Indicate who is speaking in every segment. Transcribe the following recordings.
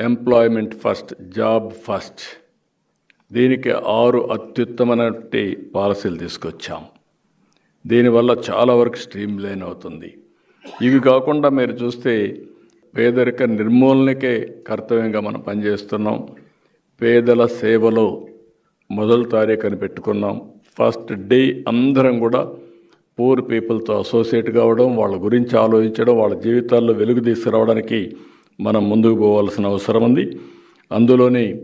Speaker 1: Employment first job first దీనికి ఆరు అత్యుత్తమైనటువంటి పాలసీలు తీసుకొచ్చాం. దీనివల్ల చాలా వరకు స్ట్రీమ్ లైన్ అవుతుంది. ఇవి కాకుండా మీరు చూస్తే పేదరిక నిర్మూలనకే కర్తవ్యంగా మనం పనిచేస్తున్నాం. పేదల సేవలో మొదటి తారీఖుని పెట్టుకున్నాం. ఫస్ట్ డే అందరం కూడా పూర్ పీపుల్తో అసోసియేట్ కావడం వాళ్ళ గురించి ఆలోచించడం వాళ్ళ జీవితాల్లో వెలుగు తీసుకురావడానికి మనం ముందుకు పోవాల్సిన అవసరం ఉంది. అందులోని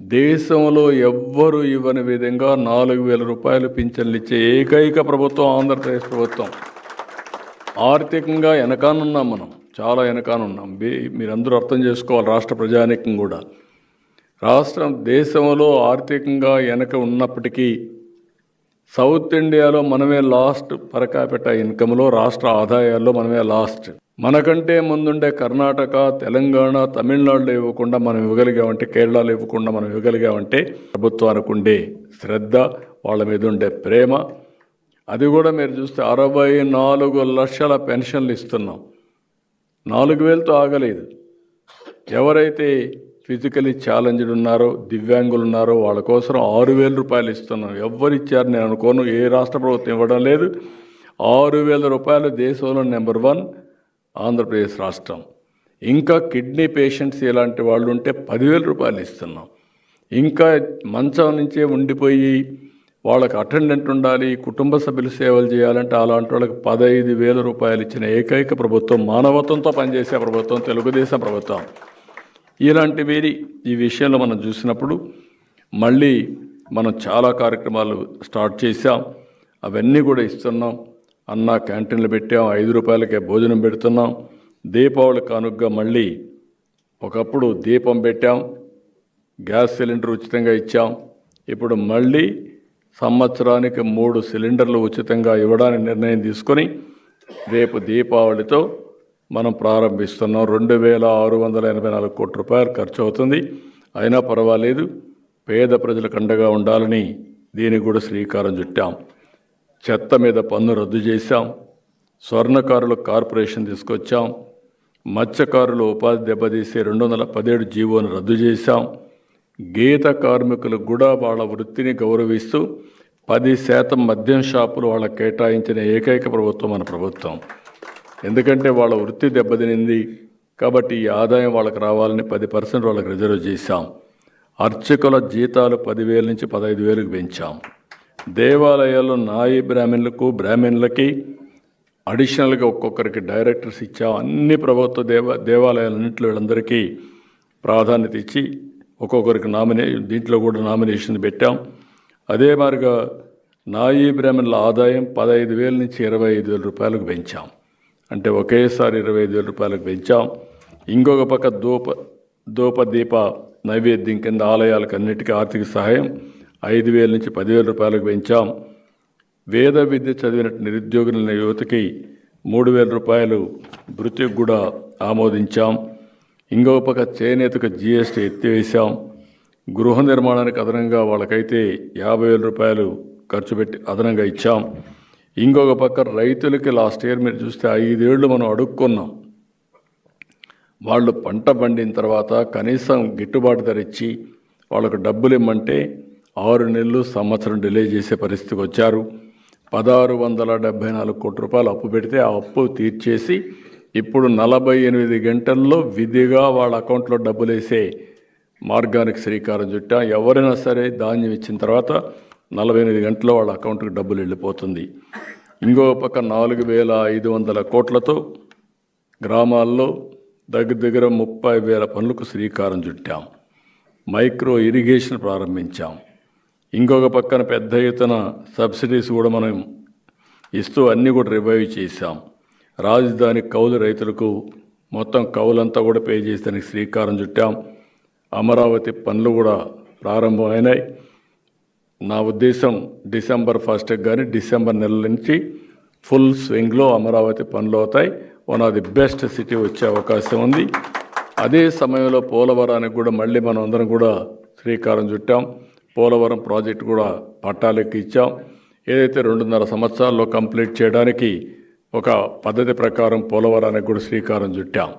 Speaker 1: దేశంలో ఎవ్వరు ఇవ్వని విధంగా నాలుగు వేల రూపాయలు పింఛన్లు ఇచ్చే ఏకైక ప్రభుత్వం ఆంధ్రప్రదేశ్ ప్రభుత్వం. ఆర్థికంగా వెనకానున్నాం మనం చాలా వెనకానున్నాం. బే మీరందరూ అర్థం చేసుకోవాలి రాష్ట్ర ప్రజానీకం కూడా. రాష్ట్రం దేశంలో ఆర్థికంగా వెనక ఉన్నప్పటికీ సౌత్ ఇండియాలో మనమే లాస్ట్ పరకాపెట ఇన్కంలో రాష్ట్ర ఆదాయాల్లో మనమే లాస్ట్. మనకంటే ముందుండే కర్ణాటక తెలంగాణ తమిళనాడులో ఇవ్వకుండా మనం ఇవ్వగలిగామంటే కేరళలో ఇవ్వకుండా మనం ఇవ్వగలిగామంటే ప్రభుత్వానికి ఉండే శ్రద్ధ వాళ్ళ మీద ఉండే ప్రేమ. అది కూడా మీరు చూస్తే అరవై నాలుగు లక్షల పెన్షన్లు ఇస్తున్నాం. నాలుగు వేలతో ఆగలేదు. ఎవరైతే ఫిజికలీ ఛాలెంజ్డ్ ఉన్నారో దివ్యాంగులు ఉన్నారో వాళ్ళ కోసం ఆరు వేల రూపాయలు ఇస్తున్నాం. ఎవరు ఇచ్చారు నేను అనుకోను ఏ రాష్ట్ర ప్రభుత్వం ఇవ్వడం లేదు. ఆరు వేల రూపాయలు దేశంలో నెంబర్ వన్. ఆంధ్రప్రదేశ్ రాష్ట్రం. ఇంకా కిడ్నీ పేషెంట్స్ ఇలాంటి వాళ్ళు ఉంటే పదివేల రూపాయలు ఇస్తున్నాం. ఇంకా మంచం నుంచే ఉండిపోయి వాళ్ళకి అటెండెంట్ ఉండాలి కుటుంబ సభ్యులు సేవలు చేయాలంటే అలాంటి వాళ్ళకి పదహైదు వేల రూపాయలు ఇచ్చిన ఏకైక ప్రభుత్వం మానవత్వంతో పనిచేసే ప్రభుత్వం తెలుగుదేశం ప్రభుత్వం. ఇలాంటి వేరి ఈ విషయంలో మనం చూసినప్పుడు మళ్ళీ మనం చాలా కార్యక్రమాలు స్టార్ట్ చేశాం. అవన్నీ కూడా ఇస్తున్నాం. అన్న క్యాంటీన్లు పెట్టాం ఐదు రూపాయలకే భోజనం పెడుతున్నాం. దీపావళి కానుగ్గా మళ్ళీ ఒకప్పుడు దీపం పెట్టాం గ్యాస్ సిలిండర్ ఉచితంగా ఇచ్చాం. ఇప్పుడు మళ్ళీ సంవత్సరానికి మూడు సిలిండర్లు ఉచితంగా ఇవ్వడానికి నిర్ణయం తీసుకొని రేపు దీపావళితో మనం ప్రారంభిస్తున్నాం. రెండు వేల ఆరు వందల ఎనభై నాలుగు కోట్ల రూపాయలు ఖర్చు అవుతుంది. అయినా పర్వాలేదు పేద ప్రజలకు అండగా ఉండాలని దీనికి కూడా శ్రీకారం చుట్టాం. చెత్త మీద పన్ను రద్దు చేశాం. స్వర్ణకారుల కార్పొరేషన్ తీసుకొచ్చాం. మత్స్యకారులు ఉపాధి దెబ్బతీసే రెండు వందల పదిహేడు జీవోను రద్దు చేశాం. గీత కార్మికులు కూడా వాళ్ళ వృత్తిని గౌరవిస్తూ పది శాతం మద్యం షాపులు వాళ్ళకి కేటాయించిన ఏకైక ప్రభుత్వం మన ప్రభుత్వం. ఎందుకంటే వాళ్ళ వృత్తి దెబ్బతినింది కాబట్టి ఈ ఆదాయం వాళ్ళకి రావాలని పది పర్సెంట్ వాళ్ళకి రిజర్వ్ చేశాం. అర్చకుల జీతాలు పదివేల నుంచి పదహైదు వేలకు పెంచాం. దేవాలయాల్లో నాయి బ్రాహ్మణులకు బ్రాహ్మణులకి అడిషనల్గా ఒక్కొక్కరికి డైరెక్టర్స్ ఇచ్చాం. అన్ని ప్రభుత్వ దేవ దేవాలయాలన్నింటిలో వీళ్ళందరికీ ప్రాధాన్యత ఇచ్చి ఒక్కొక్కరికి నామినే దీంట్లో కూడా నామినేషన్ పెట్టాం. అదే మారిగా నాయి బ్రాహ్మణుల ఆదాయం పదహైదు వేల నుంచి ఇరవై ఐదు వేల రూపాయలకు పెంచాం. అంటే ఒకేసారి ఇరవై ఐదు వేల రూపాయలకు పెంచాం. ఇంకొక పక్క దూప దూప దీప నైవేద్యం కింద ఆలయాలకు అన్నిటికీ ఆర్థిక సహాయం ఐదు వేల నుంచి పదివేల రూపాయలకు పెంచాం. వేద విద్య చదివిన నిరుద్యోగులైన యువతకి మూడు వేల రూపాయలు వృత్తికి కూడా ఆమోదించాం. ఇంకో పక్క చేనేతకు జీఎస్టీ ఎత్తివేశాం. గృహ నిర్మాణానికి అదనంగా వాళ్ళకైతే యాభై వేల రూపాయలు ఖర్చు పెట్టి అదనంగా ఇచ్చాం. ఇంకొక పక్క రైతులకి లాస్ట్ ఇయర్ మీరు చూస్తే ఐదేళ్ళు మనం అడుక్కున్నాం. వాళ్ళు పంట పండిన తర్వాత కనీసం గిట్టుబాటు ధర ఇచ్చి వాళ్ళకు డబ్బులు ఇమ్మంటే ఆరు నెలలు సంవత్సరం డిలే చేసే పరిస్థితికి వచ్చారు. పదహారు వందల డెబ్బై నాలుగు కోట్ల రూపాయలు అప్పు పెడితే ఆ అప్పు తీర్చేసి ఇప్పుడు నలభై ఎనిమిది గంటల్లో విధిగా వాళ్ళ అకౌంట్లో డబ్బులు వేసే మార్గానికి శ్రీకారం చుట్టాం ఎవరైనా సరే ధాన్యం ఇచ్చిన తర్వాత నలభై ఎనిమిది గంటల్లో వాళ్ళ అకౌంట్కి డబ్బులు వెళ్ళిపోతుంది. ఇంకో పక్క నాలుగు వేల ఐదు వందల కోట్లతో గ్రామాల్లో దగ్గర దగ్గర ముప్పై వేల పనులకు శ్రీకారం చుట్టాం. మైక్రో ఇరిగేషన్ ప్రారంభించాం. ఇంకొక పక్కన పెద్ద ఎత్తున సబ్సిడీస్ కూడా మనం ఇస్తూ అన్నీ కూడా రివైవ్ చేశాం. రాజధాని కౌలు రైతులకు మొత్తం కౌలంతా కూడా పే చేసేదానికి శ్రీకారం చుట్టాం. అమరావతి పనులు కూడా ప్రారంభమైనాయి. నా ఉద్దేశం డిసెంబర్ ఫస్ట్ కానీ డిసెంబర్ నెల నుంచి ఫుల్ స్వింగ్లో అమరావతి పనులు అవుతాయి. One of the best city వచ్చే అవకాశం ఉంది. అదే సమయంలో పోలవరానికి కూడా మళ్ళీ మనం అందరం కూడా శ్రీకారం చుట్టాం. పోలవరం ప్రాజెక్టు కూడా పట్టాలెక్కి ఇచ్చాం. ఏదైతే రెండున్నర సంవత్సరాల్లో కంప్లీట్ చేయడానికి ఒక పద్ధతి ప్రకారం పోలవరానికి కూడా శ్రీకారం చుట్టాం.